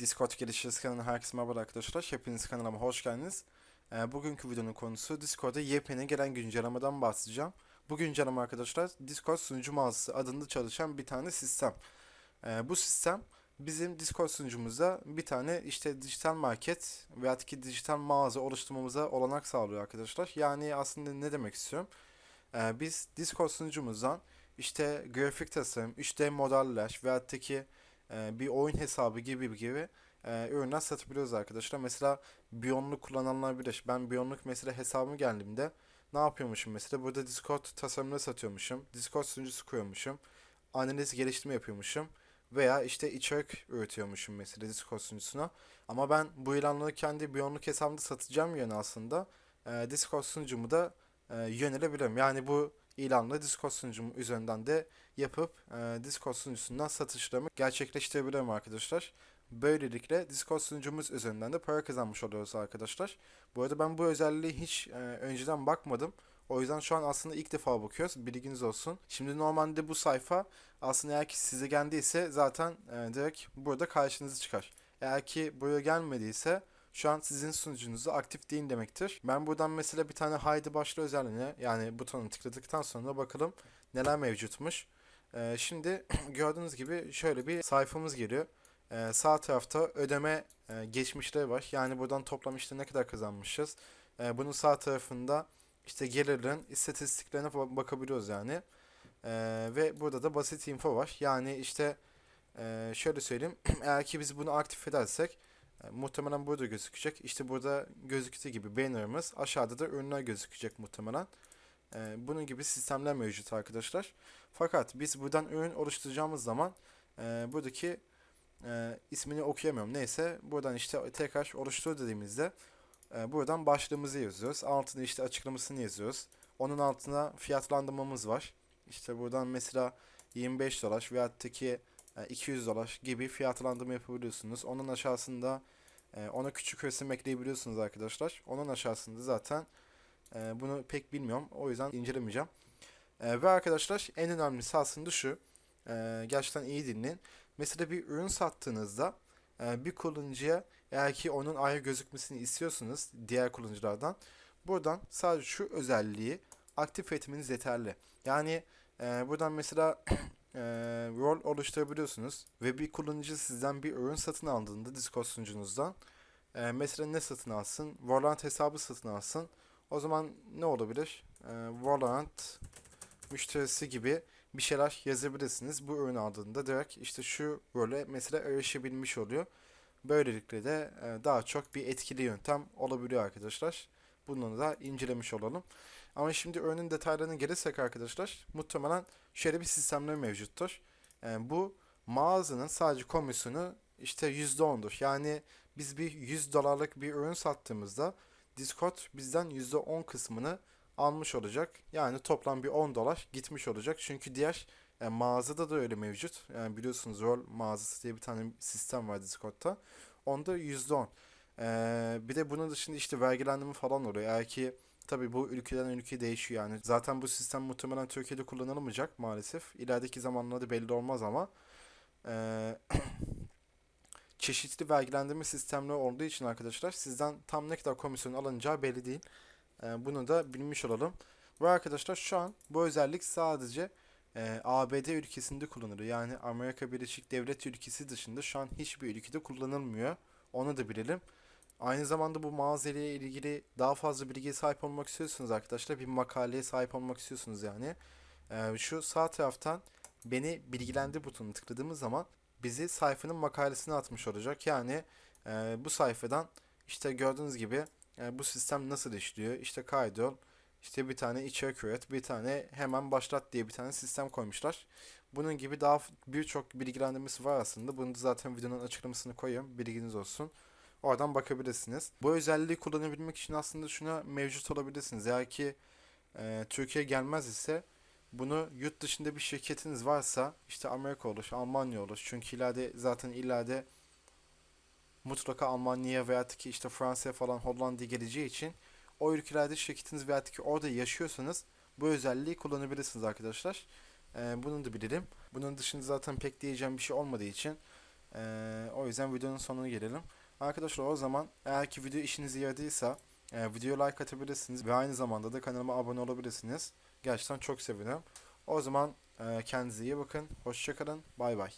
Discord geliştirisi kanalına herkese merhaba arkadaşlar. Hepiniz kanalıma hoş geldiniz. Ee, bugünkü videonun konusu Discord'da yepyeni gelen güncellemeden bahsedeceğim. Bu güncelleme arkadaşlar Discord sunucu mağazası adında çalışan bir tane sistem. Ee, bu sistem bizim Discord sunucumuzda bir tane işte dijital market veya ki dijital mağaza oluşturmamıza olanak sağlıyor arkadaşlar. Yani aslında ne demek istiyorum? Ee, biz Discord sunucumuzdan işte grafik tasarım, 3D modeller veya ki e, bir oyun hesabı gibi gibi e, ürünler satabiliyoruz arkadaşlar. Mesela Biyonluk kullananlar bilir. Ben Biyonluk mesela hesabım geldiğimde ne yapıyormuşum mesela? Burada Discord tasarımını satıyormuşum. Discord sunucusu kuruyormuşum. Analiz geliştirme yapıyormuşum. Veya işte içerik üretiyormuşum mesela Discord sunucusuna. Ama ben bu ilanları kendi Biyonluk hesabımda satacağım yöne aslında e, Discord sunucumu da e, yönelebilirim. Yani bu ilanla Discord sunucum üzerinden de yapıp e, Discord sunucusundan satışlarımı gerçekleştirebilirim arkadaşlar. Böylelikle Discord sunucumuz üzerinden de para kazanmış oluyoruz arkadaşlar. Bu arada ben bu özelliği hiç e, önceden bakmadım. O yüzden şu an aslında ilk defa bakıyoruz. Bilginiz olsun. Şimdi normalde bu sayfa aslında eğer ki size geldiyse zaten e, direkt burada karşınıza çıkar. Eğer ki buraya gelmediyse şu an sizin sunucunuzda aktif değil demektir. Ben buradan mesela bir tane haydi başla özelliğine yani butonu tıkladıktan sonra bakalım neler mevcutmuş. Ee, şimdi gördüğünüz gibi şöyle bir sayfamız geliyor. Ee, sağ tarafta ödeme e, geçmişleri var. Yani buradan toplam işte ne kadar kazanmışız. Ee, bunun sağ tarafında işte gelirlerin istatistiklerine bakabiliyoruz yani. Ee, ve burada da basit info var. Yani işte e, şöyle söyleyeyim. Eğer ki biz bunu aktif edersek muhtemelen burada gözükecek. İşte burada gözüktüğü gibi bannerımız aşağıda da ürünler gözükecek muhtemelen. E, bunun gibi sistemler mevcut arkadaşlar. Fakat biz buradan ürün oluşturacağımız zaman e, buradaki e, ismini okuyamıyorum. Neyse buradan işte tekrar oluştur dediğimizde e, buradan başlığımızı yazıyoruz. Altına işte açıklamasını yazıyoruz. Onun altına fiyatlandırmamız var. İşte buradan mesela 25 dolar e, 200 dolar gibi fiyatlandırma yapabiliyorsunuz. Onun aşağısında e, ona küçük resim ekleyebiliyorsunuz arkadaşlar. Onun aşağısında zaten e, bunu pek bilmiyorum. O yüzden incelemeyeceğim. E, ve arkadaşlar en önemlisi aslında şu. E, gerçekten iyi dinleyin. Mesela bir ürün sattığınızda e, bir kullanıcıya eğer ki onun ayrı gözükmesini istiyorsunuz diğer kullanıcılardan buradan sadece şu özelliği aktif etmeniz yeterli. Yani e, buradan mesela e, rol oluşturabiliyorsunuz ve bir kullanıcı sizden bir ürün satın aldığında Discord sunucunuzdan e, mesela ne satın alsın? Valorant hesabı satın alsın. O zaman ne olabilir? E, Valorant müşterisi gibi bir şeyler yazabilirsiniz. Bu ürün aldığında direkt işte şu role mesela erişebilmiş oluyor. Böylelikle de e, daha çok bir etkili yöntem olabiliyor arkadaşlar. Bunu da incelemiş olalım. Ama şimdi ürünün detaylarına gelirsek arkadaşlar muhtemelen şöyle bir sistemler mevcuttur. E, bu mağazanın sadece komisyonu işte %10'dur. Yani biz bir 100 dolarlık bir ürün sattığımızda Discord bizden %10 kısmını almış olacak. Yani toplam bir 10 dolar gitmiş olacak. Çünkü diğer e, mağazada da öyle mevcut. Yani biliyorsunuz rol mağazası diye bir tane sistem var Discord'ta. Onda %10. Ee, bir de bunun dışında işte vergilendirme falan oluyor. Eğer ki tabii bu ülkeden ülkeye değişiyor yani. Zaten bu sistem muhtemelen Türkiye'de kullanılamayacak maalesef. İlerideki zamanlarda belli olmaz ama. Ee, çeşitli vergilendirme sistemleri olduğu için arkadaşlar sizden tam ne kadar komisyon alınacağı belli değil. Ee, bunu da bilmiş olalım. Ve arkadaşlar şu an bu özellik sadece e, ABD ülkesinde kullanılıyor. Yani Amerika Birleşik Devlet ülkesi dışında şu an hiçbir ülkede kullanılmıyor. Onu da bilelim. Aynı zamanda bu mağaza ilgili daha fazla bilgiye sahip olmak istiyorsunuz arkadaşlar. Bir makaleye sahip olmak istiyorsunuz yani. Ee, şu sağ taraftan beni bilgilendir butonuna tıkladığımız zaman bizi sayfanın makalesine atmış olacak. Yani e, bu sayfadan işte gördüğünüz gibi e, bu sistem nasıl işliyor? İşte kaydol, işte bir tane içerik üret, bir tane hemen başlat diye bir tane sistem koymuşlar. Bunun gibi daha birçok bilgilendirmesi var aslında. Bunu da zaten videonun açıklamasını koyuyorum. Bilginiz olsun. Oradan bakabilirsiniz. Bu özelliği kullanabilmek için aslında şuna mevcut olabilirsiniz. Eğer ki e, Türkiye gelmez ise bunu yurt dışında bir şirketiniz varsa işte Amerika olur, Almanya olur. Çünkü ileride zaten ileride mutlaka Almanya'ya veya ki işte Fransa'ya falan Hollanda'ya geleceği için o ülkelerde şirketiniz veya ki orada yaşıyorsanız bu özelliği kullanabilirsiniz arkadaşlar. Ee, bunu da bilelim. Bunun dışında zaten pek diyeceğim bir şey olmadığı için Ee, o yüzden videonun sonuna gelelim. Arkadaşlar o zaman eğer ki video işinize yaradıysa e, videoya like atabilirsiniz ve aynı zamanda da kanalıma abone olabilirsiniz. Gerçekten çok sevinirim. O zaman e, kendinize iyi bakın. Hoşçakalın. Bay bay.